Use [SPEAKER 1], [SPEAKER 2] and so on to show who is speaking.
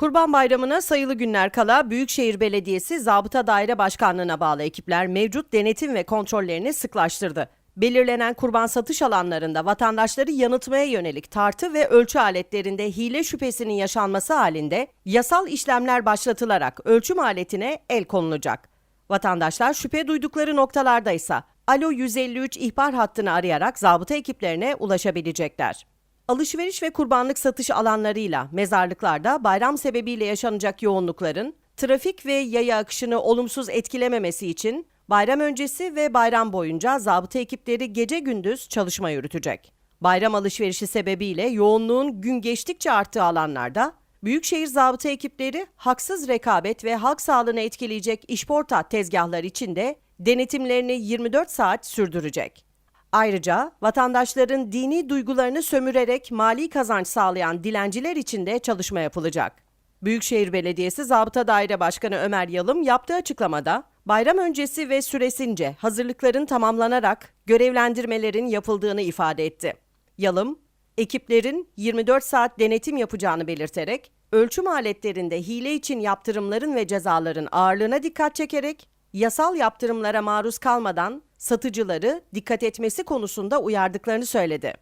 [SPEAKER 1] Kurban Bayramı'na sayılı günler kala Büyükşehir Belediyesi Zabıta Daire Başkanlığı'na bağlı ekipler mevcut denetim ve kontrollerini sıklaştırdı. Belirlenen kurban satış alanlarında vatandaşları yanıltmaya yönelik tartı ve ölçü aletlerinde hile şüphesinin yaşanması halinde yasal işlemler başlatılarak ölçüm aletine el konulacak. Vatandaşlar şüphe duydukları noktalarda ise Alo 153 ihbar hattını arayarak zabıta ekiplerine ulaşabilecekler. Alışveriş ve kurbanlık satış alanlarıyla mezarlıklarda bayram sebebiyle yaşanacak yoğunlukların trafik ve yaya akışını olumsuz etkilememesi için bayram öncesi ve bayram boyunca zabıta ekipleri gece gündüz çalışma yürütecek. Bayram alışverişi sebebiyle yoğunluğun gün geçtikçe arttığı alanlarda Büyükşehir zabıta ekipleri haksız rekabet ve halk sağlığını etkileyecek işporta tezgahlar için de denetimlerini 24 saat sürdürecek. Ayrıca vatandaşların dini duygularını sömürerek mali kazanç sağlayan dilenciler için de çalışma yapılacak. Büyükşehir Belediyesi Zabıta Daire Başkanı Ömer Yalım yaptığı açıklamada bayram öncesi ve süresince hazırlıkların tamamlanarak görevlendirmelerin yapıldığını ifade etti. Yalım, ekiplerin 24 saat denetim yapacağını belirterek ölçüm aletlerinde hile için yaptırımların ve cezaların ağırlığına dikkat çekerek yasal yaptırımlara maruz kalmadan satıcıları dikkat etmesi konusunda uyardıklarını söyledi.